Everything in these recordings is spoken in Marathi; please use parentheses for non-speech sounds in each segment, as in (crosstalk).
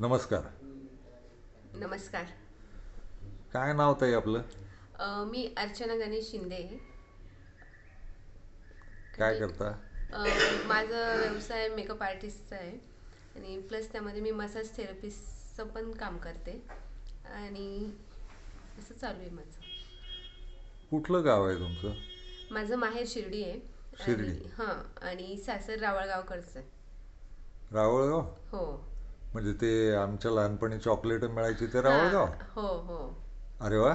नमस्कार. नमस्कार. काय नाव ताई आपलं? अ, मी अर्चना गणेश शिंदे. आहे. काय करता? अ, माझा व्यवसाय मेकअप आर्टिस्टचा आहे. आणि प्लस त्यामध्ये मी मसाज थेरपिस्टचं पण काम करते. आणि असं चालू आहे माझं. कुठलं गाव आहे तुमचं? माझं माहेर शिर्डी आहे. शिर्डी. आणि- हां आणि सासर रावळगावकडचं आहे. रावळगाव? हो. म्हणजे ते आमच्या लहानपणी चॉकलेट मिळायची ते रावळगाव? हां, हो. हो अरे वा.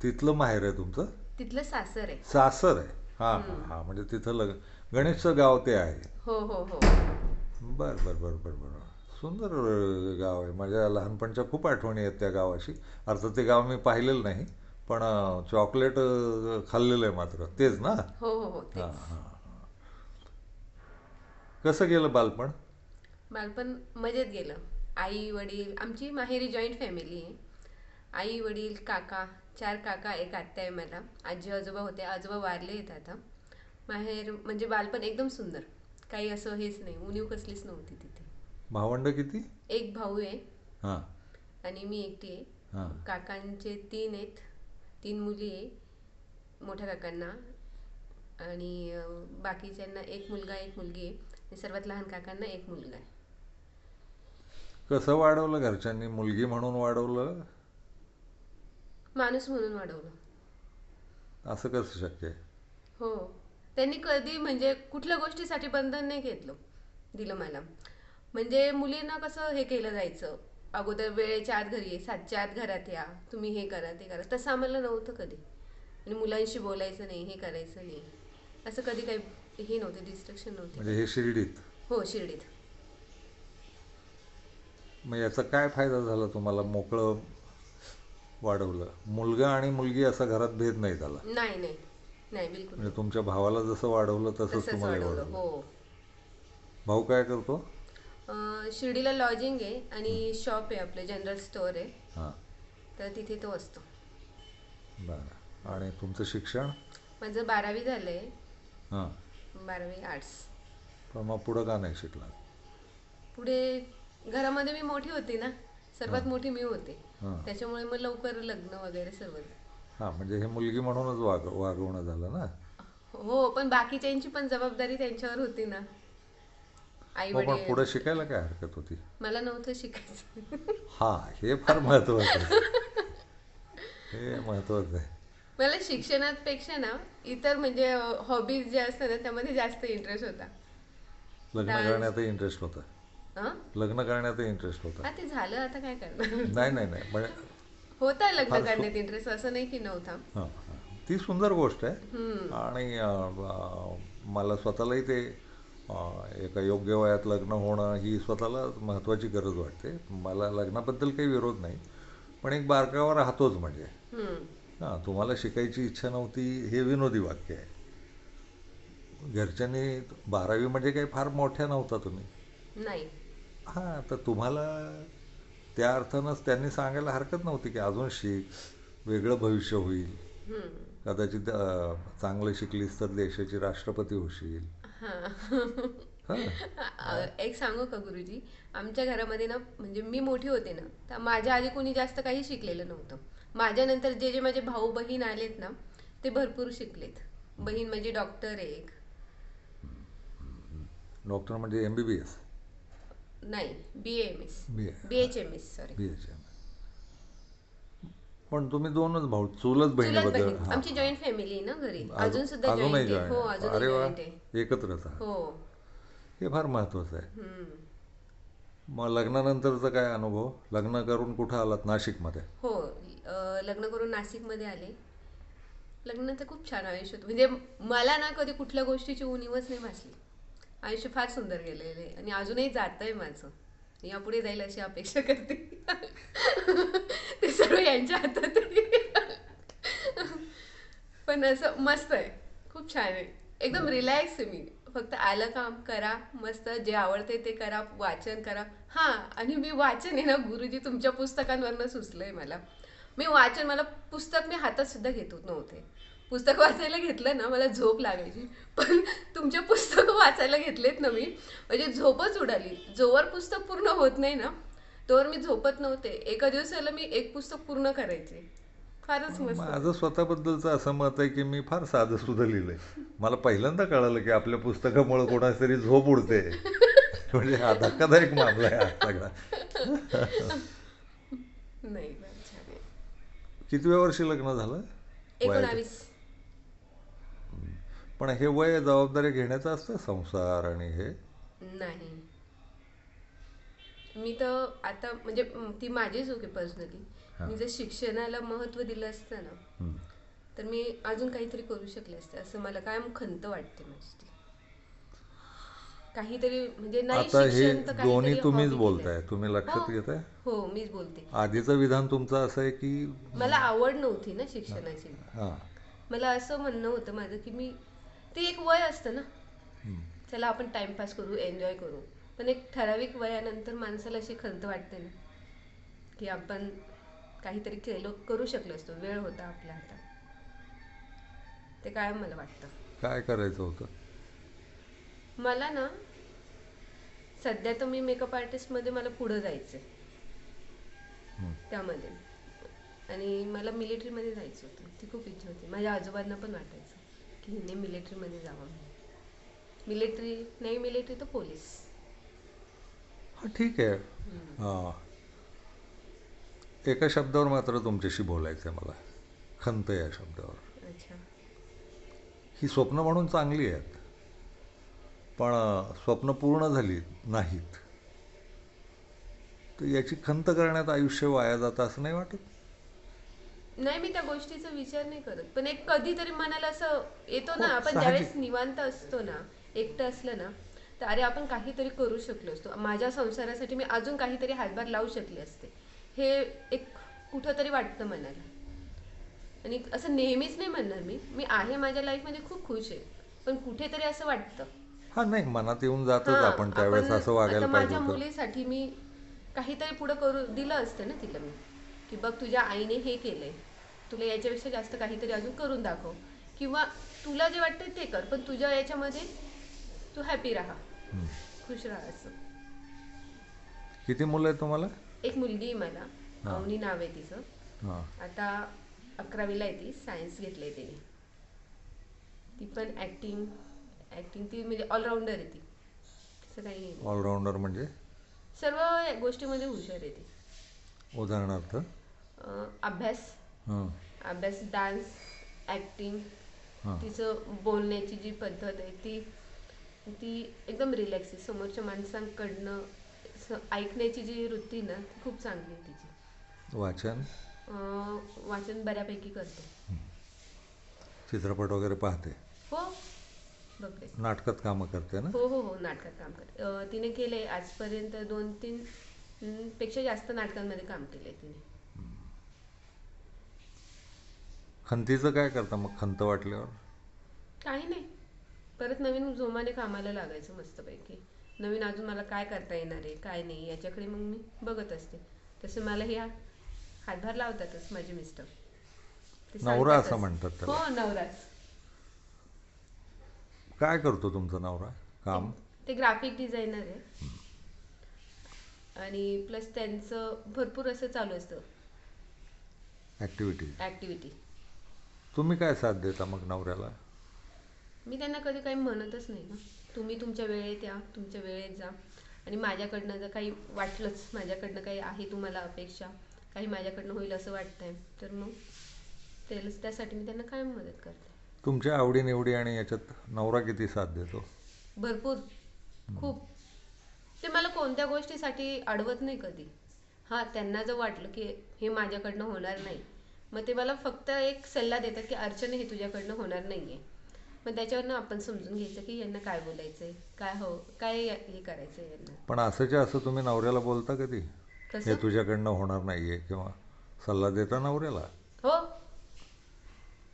तिथलं माहेर आहे तुमचं? तिथलं सासर आहे. सासर आहे. हां हां हां म्हणजे तिथं लग गणेशचं गाव ते आहे. हो हो हो. बर बर बर बर बर. सुंदर गाव आहे. माझ्या लहानपणच्या खूप आठवणी आहेत त्या गावाशी. अर्थात ते गाव मी पाहिलेलं नाही पण चॉकलेट खाल्लेलं आहे मात्र. तेच ना? हो हां हां हां. कसं गेलं बालपण? बालपण मजेत गेलं. आई वडील आमची माहेरी जॉईंट फॅमिली आहे. आई वडील काका चार काका एक आत्या आहे मला. आजी आजोबा होते. आजोबा वारले आहेत आता. माहेर म्हणजे बालपण एकदम सुंदर. काही असं हेच नाही. उणीव कसलीच नव्हती तिथे. भावंड किती? एक भाऊ आहे. हां. आणि मी एकटी आहे. हां. काकांचे तीन आहेत. तीन मुली आहे. मोठ्या काकांना. आणि अं, बाकीच्यांना एक मुलगा एक मुलगी आहे. आणि सर्वात लहान काकांना एक मुलगा आहे. कसं वाढवलं घरच्यांनी? मुलगी म्हणून वाढवलं? माणूस म्हणून वाढवलं. असं कसं शक्य आहे? हो. त्यांनी कधी म्हणजे कुठल्या गोष्टीसाठी बंधन नाही घेतलं दिलं मला. म्हणजे मुलींना कसं हे केलं जायचं? अगोदर वेळेच्या आत घरी ये सातच्या आत घरात या. तुम्ही हे करा ते करा. तसं आम्हाला नव्हतं कधी. आणि मुलांशी बोलायचं नाही हे करायचं नाही. असं कधी काही हे नव्हतं डिस्ट्रक्शन नव्हते. म्हणजे हे शिर्डीत? हो शिर्डीत. मग याचा काय फायदा झाला तुम्हाला? मोकळं वाढवलं. मुलगा आणि मुलगी असा घरात भेद नाही झाला. नाही नाही. नाही बिलकुल. म्हणजे तुमच्या भावाला जसं वाढवलं तसंच तसंच तुम्हाला वाढवलं वाढवलं. हो. भाऊ काय करतो? अं, शिर्डीला लॉजिंग आहे आणि शॉप आहे आपलं जनरल स्टोअर आहे. हां. तर तिथे तो असतो. बरं. आणि तुमचं शिक्षण? माझं बारावी झालंय. हां. बारावी आर्ट्स पण मग पुढं का नाही शिकला पुढे घरामध्ये मी मोठी होती ना. सर्वात मोठी मी होते. हां. त्याच्यामुळे मग लवकर लग्न वगैरे सर्व हां म्हणजे हे मुलगी म्हणूनच वाग वागवणं झालं ना? हो पण बाकीच्यांची पण जबाबदारी त्यांच्यावर होती ना. आई हो पण वडील पुढे शिकायला काय हरकत होती? मला नव्हतं शिकायचं. (laughs) हा हे फार महत्वाचं आहे. हे महत्वाचं आहे. मला शिक्षणात पेक्षा ना इतर म्हणजे हॉबीज जे असतात ना त्यामध्ये जास्त इंटरेस्ट होता. लग्न. करण्यातही इंटरेस्ट होता? लग्न करण्यातही इंटरेस्ट होता. ते झालं आता काय करणार? नाही नाही नाही म्हणजे होता लग्न फार सु- करण्यात इंटरेस्ट असं नाही की नव्हता. हां हां. ती सुंदर गोष्ट आहे. आणि अं, मला स्वतःलाही ते अं, एका योग्य वयात लग्न होणं ही स्वतःला महत्त्वाची गरज वाटते. मला लग्नाबद्दल काही विरोध नाही. पण एक बारकावा राहतोच म्हणजे. हम्म. हां तुम्हाला शिकायची इच्छा नव्हती हे विनोदी वाक्य आहे. घरच्यांनी बारावी म्हणजे काही फार मोठ्या नव्हता तुम्ही. नाही. हां तर तुम्हाला त्या अर्थानंच त्यांनी सांगायला हरकत नव्हती की अजून शिक वेगळं भविष्य होईल. कदाचित चांगलं शिकलीस तर देशाची राष्ट्रपती होशील. हां. एक सांगू का गुरुजी? आमच्या घरामध्ये ना म्हणजे मी मोठी होते ना तर माझ्या आधी कोणी जास्त काही शिकलेलं नव्हतं. माझ्यानंतर जे जे माझे भाऊ बहीण आलेत ना ते भरपूर शिकलेत. बहीण म्हणजे डॉक्टर एक. डॉक्टर म्हणजे एम बी बी एस नाही B M S B H M S sorry B H M पण तुम्ही दोनच भाऊ चुलत चुलत बहिणीबद्दल बहीण. हां. आमची जॉईंट फॅमिली ना घरी. अजून- अजून सुद्धा अजूनही जॉईंट आहे. joint हो अरे वा जॉईंट आहे. एकत्रच आहे हो. हे फार महत्वाचं आहे. हम्म. मग लग्नानंतरचा काय अनुभव? लग्न करून कुठं आलात? नाशिकमध्ये? हो अ, लग्न करून नाशिकमध्ये आले. लग्न तर खूप छान आयुष्य होतं. म्हणजे मला ना कधी कुठल्या गोष्टीची उणीवच नाही भासली. आयुष्य फार सुंदर गेलेलं. आहे आणि अजूनही जात आहे माझं यापुढे जाईल अशी अपेक्षा करते. (laughs) ते सर्व यांच्या हातात आहे. (laughs) पण असं मस्त आहे. खूप छान आहे. एकदम रिलॅक्स आहे मी. फक्त आलं काम करा मस्त. जे आवडते ते करा वाचन करा. हा आणि मी वाचन आहे ना गुरुजी तुमच्या पुस्तकांवरनं सुचलंय मला. मी वाचन मला पुस्तक मी हातात सुद्धा घेत नव्हते. पुस्तक वाचायला घेतलं ना मला झोप लागायची. पण तुमचे पुस्तक वाचायला घेतलेत ना मी म्हणजे झोपच उडाली. जोवर पुस्तक पूर्ण होत नाही ना तोवर मी झोपत नव्हते. एका दिवसाला मी एक पुस्तक पूर्ण करायचे. फारच मस्त. माझं स्वतःबद्दलचं असं मत आहे की मी फार साधं सुद्धा लिहिलंय मला पहिल्यांदा कळालं की आपल्या पुस्तकामुळे कोणाची तरी झोप उडते. (laughs) म्हणजे हा धक्कादायक मामला आहे हा सगळा. नाही. कितव्या वर्षी लग्न झालं? एकोणावीस. पण हे वय जबाबदारी घेण्याचं असतं संसार आणि हे? नाही. मी तर आता म्हणजे ती माझी चूक आहे पर्सनली. मी जर शिक्षणाला महत्त्व दिलं असतं ना. तर मी अजून काहीतरी करू शकले असते. असं मला कायम खंत वाटते माझी ती काहीतरी म्हणजे नाही आता हे शिक्षण तर काहीतरी दोन्ही तुम्हीच hobby बोलताय. तुम्ही लक्षात हो. घेताय? हो मीच बोलते. आधीचं विधान तुमचं असं आहे की मला आवड नव्हती ना शिक्षणाची. हां. मला असं म्हणणं होतं माझं की मी ते एक वय असतं ना. चला आपण टाइमपास करू एन्जॉय करू. पण एक ठराविक वयानंतर माणसाला अशी खंत वाटते ना की आपण काहीतरी केलं करू शकलो असतो. वेळ होता आपल्या हातात ते काय मला वाटतं. काय करायचं होतं? मला ना सध्या तर मी मेकअप आर्टिस्टमध्ये मला पुढं जायचं. त्यामध्ये. आणि मला मिलिटरीमध्ये जायचं होतं. ती खूप इच्छा होती. माझ्या आजोबांना पण वाटायचं. की हिने मिलिटरीमध्ये जावं मिलिटरी नाही मिलिटरी तर पोलीस. हां ठीक आहे. हां. एका शब्दावर मात्र तुमच्याशी बोलायचं आहे मला. खंत या शब्दावर. अच्छा. ही स्वप्न म्हणून चांगली आहेत. पण स्वप्न पूर्ण झाली नाहीत. तर याची खंत करण्यात आयुष्य वाया जातं असं नाही वाटत? नाही मी त्या गोष्टीचा विचार नाही करत. पण एक कधीतरी मनाला असं येतो ना आपण. ज्यावेळेस निवांत असतो ना एकटं असलं ना तर अरे आपण काहीतरी करू शकलो असतो. माझ्या संसारासाठी मी अजून काहीतरी हातभार लावू शकले असते. हे एक कुठंतरी वाटतं मनाला. आणि असं नेहमीच नाही म्हणणार मी. मी आहे माझ्या लाईफमध्ये खूप खुश आहे. पण कुठेतरी असं वाटतं. हां नाही मनात येऊन जातच आपण त्यावेळेस असं वागायला माझ्या मुलीसाठी मी काहीतरी पुढे करू दिलं असतं ना तिला मी. की बघ तुझ्या आईने हे केलंय. तुला याच्यापेक्षा जास्त काहीतरी अजून करून दाखव. किंवा तुला जे वाटतंय ते कर पण तुझ्या याच्यामध्ये तू हॅपी राहा. खुश राहा असं. किती मुलं आहेत तुम्हाला? एक मुलगी आहे मला. अवनी नाव आहे तिचं. आता अकरावीला आहे ती सायन्स घेतलंय तिने. ती पण ऍक्टिंग ऍक्टिंग ती म्हणजे ऑलराऊंडर आहे ती. असं काही नाही. ऑलराऊंडर म्हणजे? सर्व गोष्टीमध्ये हुशार आहे ती. उदाहरणार्थ? अभ्यास. अभ्यास डान्स ॲक्टिंग हां. तिचं बोलण्याची जी पद्धत आहे ती ती एकदम रिलॅक्स आहे. समोरच्या माणसांकडनं स- ऐकण्याची जी वृत्ती ना ती खूप चांगली आहे तिची. वाचन? वाचन बऱ्यापैकी करते. चित्रपट वगैरे पाहते? हो. बघते. नाटकात कामं करते ना? हो हो हो. नाटकात काम करते. तिने केले आजपर्यंत दोन तीन पेक्षा जास्त नाटकांमध्ये काम केलंय तिने. खंतीचं काय करता मग? खंत वाटल्यावर? काही नाही. परत नवीन जोमाने कामाला लागायचं मस्तपैकी. नवीन अजून मला काय करता येणार आहे काय नाही याच्याकडे मग मी बघत असते. तसं मला हे हातभार लावतातच माझे मिस्टर. ते नवरा असं. म्हणतात त्याला. हो नवराच काय करतो तुमचा नवरा? काम? ते ग्राफिक डिझायनर आहे. आणि प्लस त्यांचं भरपूर असं चालू असतं. ॲक्टिव्हिटी ॲक्टिव्हिटी तुम्ही काय साथ देता मग नवऱ्याला? मी त्यांना कधी काही म्हणतच नाही ना. तुम्ही तुमच्या वेळेत या तुमच्या वेळेत जा. आणि माझ्याकडनं जर काही वाटलंच माझ्याकडनं काही आहे तुम्हाला अपेक्षा काही माझ्याकडनं होईल असं वाटतंय तर मग त्याला त्यासाठी मी त्यांना कायम मदत करते. तुमच्या आवडीनिवडी आणि याच्यात नवरा किती साथ देतो? भरपूर. खूप. ते मला कोणत्या गोष्टीसाठी अडवत नाही कधी. हां त्यांना जर वाटलं की हे माझ्याकडनं होणार नाही मग ते मला फक्त एक सल्ला देतात की अर्चना हे तुझ्याकडनं होणार नाहीये. मग त्याच्यावरनं आपण समजून घ्यायचं की यांना काय बोलायचंय काय हो काय हे करायचंय यांना. पण असंच्या असं तुम्ही नवऱ्याला बोलता कधी? हे कसं तुझ्याकडनं होणार नाहीये किंवा सल्ला देता नवऱ्याला? हो.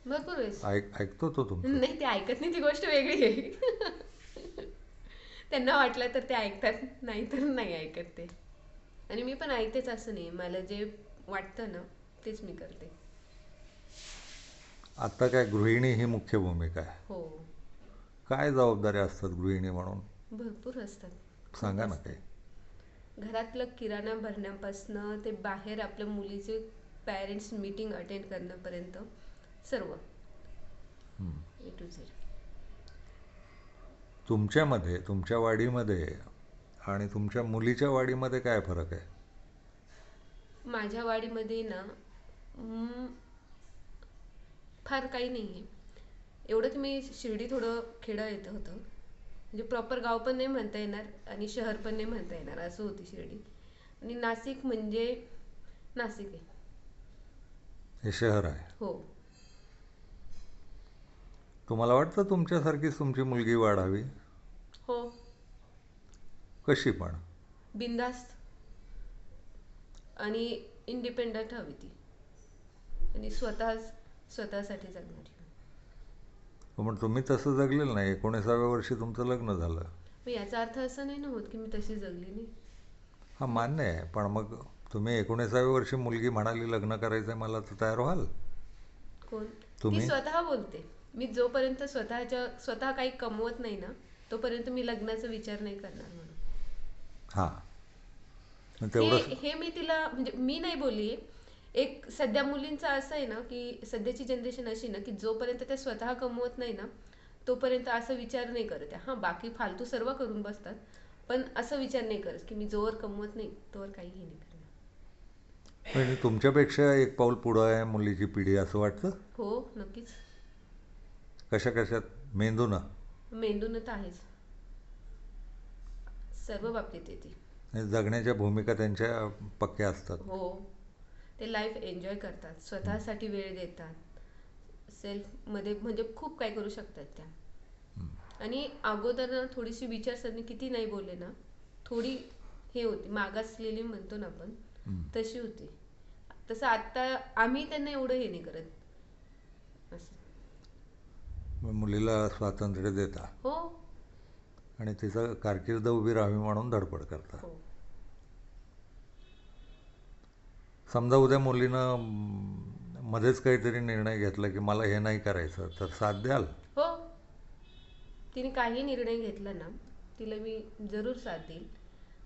भरपूर वेळेस. ऐक ऐकतो तो तुमचं. नाही ते ऐकत नाही ती गोष्ट वेगळी आहे. त्यांना वाटलं तर ते ऐकतात नाही तर नाही ऐकत ते. आणि मी पण ऐकतेच असं नाही. मला जे वाटतं ना तेच मी करते. आता काय गृहिणी ही मुख्य भूमिका आहे. हो. काय जबाबदाऱ्या असतात गृहिणी म्हणून? भरपूर असतात. सांगा ना काही. घरातलं किराणा भरण्यापासनं ते बाहेर आपल्या मुलीचे पॅरेंट्स मीटिंग अटेंड करण्यापर्यंत सर्व. ए टू झेड तुमच्यामध्ये तुमच्या वाडीमध्ये आणि तुमच्या मुलीच्या वाडीमध्ये काय फरक आहे? माझ्या वाडीमध्ये ना फार काही नाही आहे एवढं की मी शिर्डी थोडं खेडं येतं होतं. म्हणजे प्रॉपर गाव पण नाही म्हणता येणार आणि शहर पण नाही म्हणता येणार असं होती शिर्डी. आणि नाशिक म्हणजे नाशिक आहे. हे शहर आहे. हो. तुम्हाला वाटतं तुमच्यासारखीच तुमची मुलगी वाढावी? हो. कशी पण. बिंदास्त आणि इंडिपेंडंट हवी ती. आणि स्वतः स्वतःसाठी जगणारी. पण तुम्ही तसं जगलेलं नाही. एकोणीसाव्या वर्षी तुमचं लग्न झालं. मग याचा अर्थ असा नाही ना होत की मी तशी जगली नाही. हा मान्य आहे. पण मग तुम्ही एकोणीसाव्या वर्षी मुलगी म्हणाली लग्न करायचं मला तर तयार व्हाल. कोण? तुम्ही? स्वतः बोलते. मी जोपर्यंत स्वतःच्या स्वतः काही कमवत नाही ना तोपर्यंत मी लग्नाचा विचार नाही करणार म्हणून. हां. हे हे मी तिला म्हणजे मी नाही बोलली एक सध्या मुलींचं असं आहे ना की सध्याची जनरेशन अशी ना की जोपर्यंत त्या स्वतः कमवत नाही ना तोपर्यंत असं विचार नाही करत. हां बाकी फालतू सर्व करून बसतात पण असं विचार नाही करत की मी जोवर कमवत नाही तोवर काहीही नाही करणार. म्हणजे तुमच्यापेक्षा एक पाऊल पुढं आहे मुलीची पिढी असं वाटतं? हो नक्कीच. कशा कशात? मेंदूनं? मेंदून तर आहेच. सर्व बाबतीत येते. जगण्याच्या भूमिका त्यांच्या पक्क्या असतात. हो. ते लाईफ एन्जॉय करतात. स्वतःसाठी वेळ देतात. सेल्फमध्ये म्हणजे खूप काय करू शकतात त्या. आणि अगोदर ना थोडीशी विचारसरणी किती नाही बोलले ना थोडी हे होती. मागासलेली म्हणतो ना आपण. तशी होती. तसं आत्ता आम्ही त्यांना एवढं हे नाही करत. असं. मुलीला स्वातंत्र्य देता. हो. आणि तिचं कारकीर्द उभी राहावी म्हणून धडपड करता. हो. समजा उद्या मुलीनं मध्येच काहीतरी निर्णय घेतला की मला हे नाही करायचं तर साथ द्याल? हो. तिने काही निर्णय घेतला ना तिला मी जरूर साथ देईल.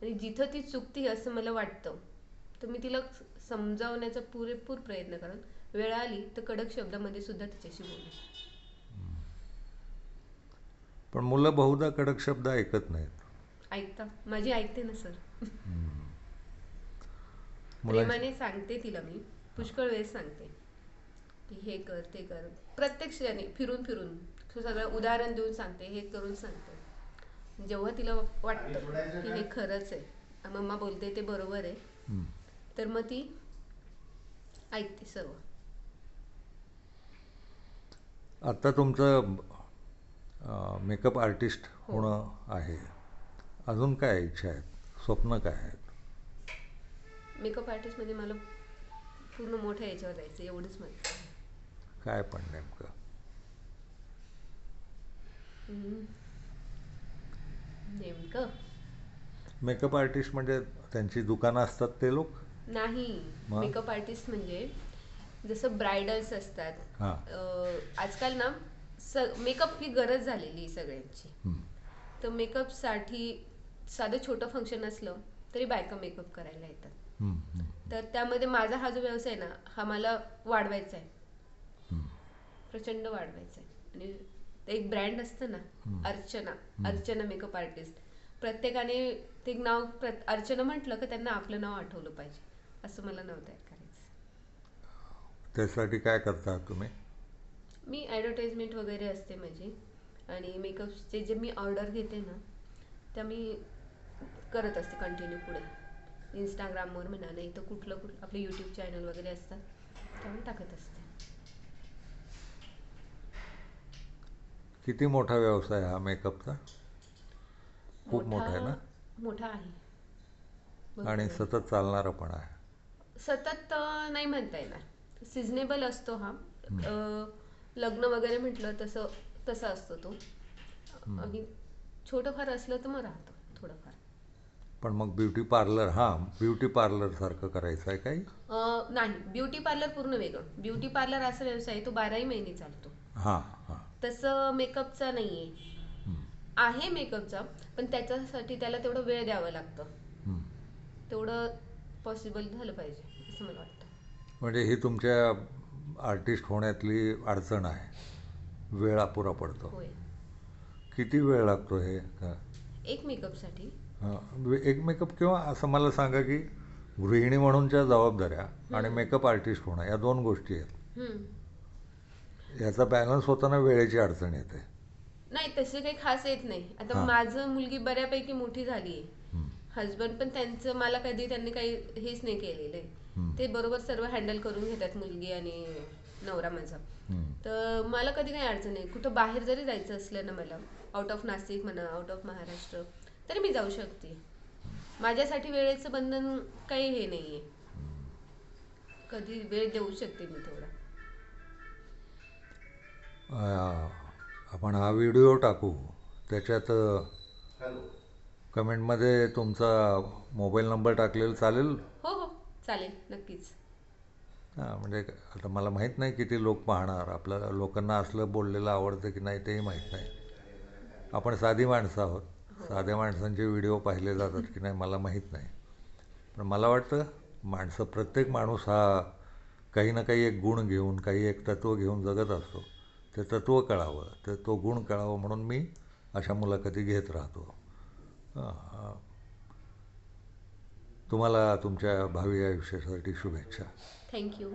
आणि जिथं ती चुकती असं मला वाटतं तर मी तिला समजावण्याचा पुरेपूर प्रयत्न करेन. वेळ आली तर कडक शब्दामध्ये सुद्धा तिच्याशी बोलेन. पण मुलं बहुधा कडक शब्द ऐकत नाहीत. ऐकता. माझी ऐकते ना सर. प्रेमाने सांगते तिला मी. पुष्कळ वेळेस सांगते. की हे कर ते कर. प्रत्यक्षाने फिरून फिरून. तू सगळं उदाहरण देऊन सांगते हे करून सांगते. जेव्हा तिला वाटतं की हे खरंच आहे. मम्मा बोलते ते बरोबर आहे. हं. तर मग ती ऐकते सर्व. आता तुमचं मेकअप आर्टिस्ट होणं आहे. अजून काय इच्छा आहेत? स्वप्न काय आहेत? मेकअप आर्टिस्टमध्ये मला पूर्ण मोठ्या याच्यावर जायचं एवढंच माहिती काय पण नेमकं? नेमकं? मेकअप आर्टिस्ट म्हणजे त्यांची दुकानं असतात ते लोक? नाही? मेकअप आर्टिस्ट म्हणजे जसं ब्रायडल्स असतात. हां. आजकाल ना मेकअप ही गरज झालेली आहे सगळ्यांची. तर मेकअपसाठी साधं छोटं फंक्शन असलं तरी बायका मेकअप करायला येतात. तर त्यामध्ये माझा हा जो व्यवसाय ना हा मला वाढवायचा आहे. हं. प्रचंड वाढवायचं आहे. आणि ते एक ब्रँड असतं ना अर्चना अर्चना मेकअप आर्टिस्ट. प्रत्येकाने ते नाव अर्चना म्हटलं का त्यांना आपलं नाव आठवलं पाहिजे. असं मला नाव तयार करायचं. त्यासाठी काय करता तुम्ही? मी ॲडव्हर्टाइजमेंट वगैरे असते माझी. आणि मेकअपचे जे मी ऑर्डर घेते ना त्या मी करत असते कंटिन्यू पुढे. इंस्टाग्रामवर म्हणा नाही तर कुठलं कुठलं आपले यूट्यूब चॅनल वगैरे असतात त्यावर टाकत असते. किती मोठा व्यवसाय हा मेकअपचा? खूप मोठा आहे ना? मोठा आहे. आणि. सतत चालणारा पण आहे. सतत नाही म्हणता येणार. सिजनेबल असतो हा. लग्न वगैरे म्हटलं तसं तसा असतो तो. आणि छोटंफार असलं तर मग राहतो थोडंफार. पण मग ब्युटी पार्लर हां ब्युटी पार्लरसारखं करायचं आहे काही? अं, नाही ब्युटी पार्लर पूर्ण वेगळं. ब्युटी पार्लर असा व्यवसाय आहे तो बाराही महिने चालतो. हां हां. तसं मेकअपचा नाही आहे हं, आहे मेकअपचा पण त्याच्यासाठी त्याला तेवढं वेळ द्यावं लागतं. हं. तेवढं पॉसिबल झालं पाहिजे असं मला वाटतं. म्हणजे ही तुमच्या आर्टिस्ट होण्यातली अडचण आहे. वेळ अपुरा पडतो. होय. किती वेळ लागतो हे? का एक मेकअपसाठी. हां, एक मेकअप किंवा असं मला सांगा की गृहिणी म्हणूनच्या जबाबदाऱ्या आणि मेकअप आर्टिस्ट होणं या दोन गोष्टी आहेत. याचा बॅलन्स होताना वेळेची अडचण येते. नाही तसे काही खास येत नाही. आता. माझं मुलगी बऱ्यापैकी मोठी झाली हं, हस्बंड पण त्यांचं मला कधी त्यांनी काही हेच नाही केलेलं. आहे. ते बरोबर सर्व हँडल करून घेतात मुलगी आणि नवरा माझा. तर मला कधी काही अडचण नाही. कुठं बाहेर जरी जायचं असलं ना मला आउट ऑफ नाशिक म्हणा आउट ऑफ महाराष्ट्र तरी मी जाऊ शकते. माझ्यासाठी वेळेचं बंधन काही हे नाही आहे कधी वेळ देऊ शकते मी थोडा आपण हा व्हिडिओ टाकू. त्याच्यात कमेंटमध्ये तुमचा मोबाईल नंबर टाकलेला चालेल? हो हो. चालेल. नक्कीच. हां म्हणजे आता मला माहीत नाही किती लोक पाहणार. आपल्याला लोकांना असलं बोललेलं आवडतं की नाही तेही माहीत नाही. आपण साधी माणसं आहोत. साध्या माणसांचे व्हिडिओ पाहिले जातात की नाही मला माहीत नाही. पण मला वाटतं माणसं प्रत्येक माणूस हा काही ना काही एक गुण घेऊन काही एक तत्त्व घेऊन जगत असतो. ते तत्त्व कळावं तर तो गुण कळावं म्हणून मी अशा मुलाखती घेत राहतो. तुम्हाला तुमच्या भावी आयुष्यासाठी शुभेच्छा. थँक्यू.